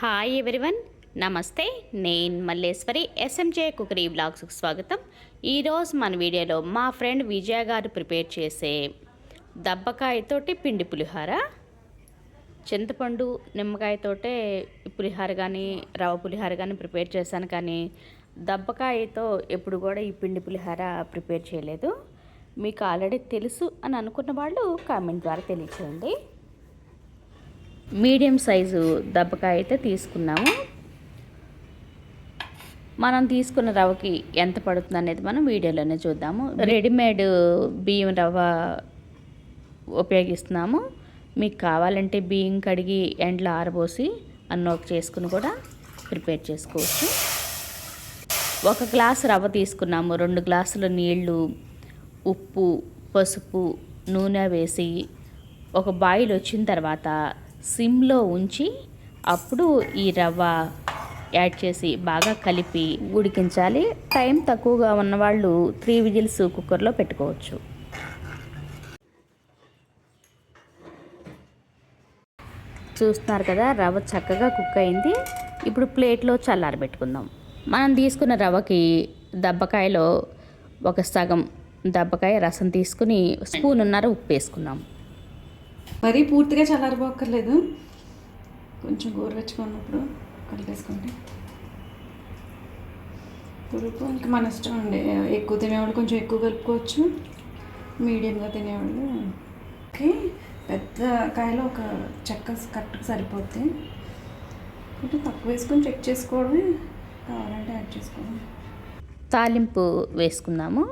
Hi everyone నమస్తే నేను Malleswari SMJ cookery బ్లాగ్స్కి స్వాగతం. ఈరోజు మన వీడియోలో మా ఫ్రెండ్ విజయ గారు ప్రిపేర్ చేసే దబ్బకాయతోటి పిండి పులిహార చింతపండు నిమ్మకాయతోటే పులిహార కానీ రవ పులిహార కానీ ప్రిపేర్ చేశాను కానీ దబ్బకాయతో ఎప్పుడు కూడా ఈ పిండి పులిహార ప్రిపేర్ చేయలేదు. మీకు ఆల్రెడీ తెలుసు అని అనుకున్న వాళ్ళు కామెంట్ ద్వారా తెలియచేయండి. మీడియం సైజు దబ్బకాయ అయితే తీసుకున్నాము. మనం తీసుకున్న రవ్వకి ఎంత పడుతుంది అనేది మనం వీడియోలోనే చూద్దాము. రెడీమేడ్ బియ్యం రవ్వ ఉపయోగిస్తున్నాము. మీకు కావాలంటే బియ్యం కడిగి ఎండలో ఆరబోసి అన్నోక చేసుకుని కూడా ప్రిపేర్ చేసుకోవచ్చు. ఒక గ్లాస్ రవ్వ తీసుకున్నాము. రెండు గ్లాసుల నీళ్ళు ఉప్పు పసుపు నూనె వేసి ఒక బాయిల్ వచ్చిన తర్వాత సిమ్లో ఉంచి అప్పుడు ఈ రవ్వ యాడ్ చేసి బాగా కలిపి ఉడికించాలి. టైం తక్కువగా ఉన్నవాళ్ళు త్రీ విజిల్స్ కుక్కర్లో పెట్టుకోవచ్చు. చూస్తున్నారు కదా రవ్వ చక్కగా కుక్ అయింది. ఇప్పుడు ప్లేట్లో చల్లారబెట్టుకుందాం. మనం తీసుకున్న రవ్వకి దబ్బకాయలో ఒక సగం దబ్బకాయ రసం తీసుకుని స్పూన్ ఉన్నారో ఉప్పు వేసుకున్నాం మరీ పూర్తిగా చల్లారిపోక్కర్లేదు. కొంచెం గోరువెచ్చుకున్నప్పుడు కలిపేసుకోండి. పులుపు ఇంకా మన ఇష్టం అండి. ఎక్కువ తినేవాళ్ళు కొంచెం ఎక్కువ కలుపుకోవచ్చు. మీడియంగా తినేవాళ్ళు. ఓకే. పెద్ద కాయలో ఒక చెక్క కరెక్ట్గా సరిపోద్ది. కొంచెం తక్కువ వేసుకొని చెక్ చేసుకోవడమే కావాలంటే యాడ్ చేసుకోవడం తాలింపు వేసుకుందాము.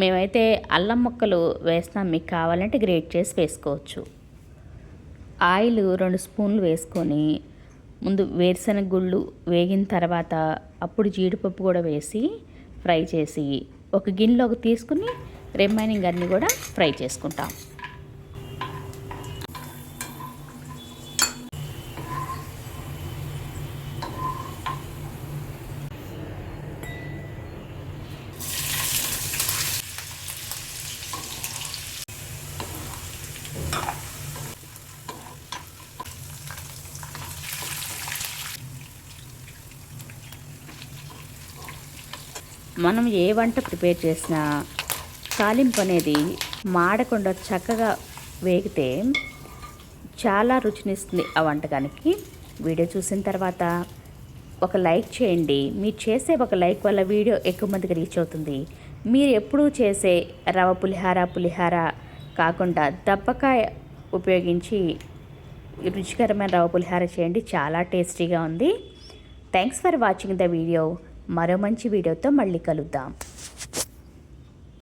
మేమైతే అల్లం ముక్కలు వేస్తాం. మీకు కావాలంటే గ్రేట్ చేసి వేసుకోవచ్చు. ఆయిల్ రెండు స్పూన్లు వేసుకొని ముందు వేరుశనగ గుళ్ళు వేగిన తర్వాత అప్పుడు జీడిపప్పు కూడా వేసి ఫ్రై చేసి ఒక గిన్నెలోకి తీసుకుని రిమైనింగ్ అన్నీ కూడా ఫ్రై చేసుకుంటాం. మనం ఏ వంట ప్రిపేర్ చేసినా తాలింపు అనేది మాడకుండా చక్కగా వేగితే చాలా రుచినిస్తుంది ఆ వంటకానికి. వీడియో చూసిన తర్వాత ఒక లైక్ చేయండి. మీరు చేసే ఒక లైక్ వల్ల వీడియో ఎక్కువ మందికి రీచ్ అవుతుంది. మీరు ఎప్పుడూ చేసే రవ పులిహార పులిహార కాకుండా దప్పకాయ ఉపయోగించి రుచికరమైన రవ్వ పులిహార చేయండి. చాలా టేస్టీగా ఉంది. Thanks for watching the video మరో మంచి వీడియోతో మళ్ళీ కలుద్దాం.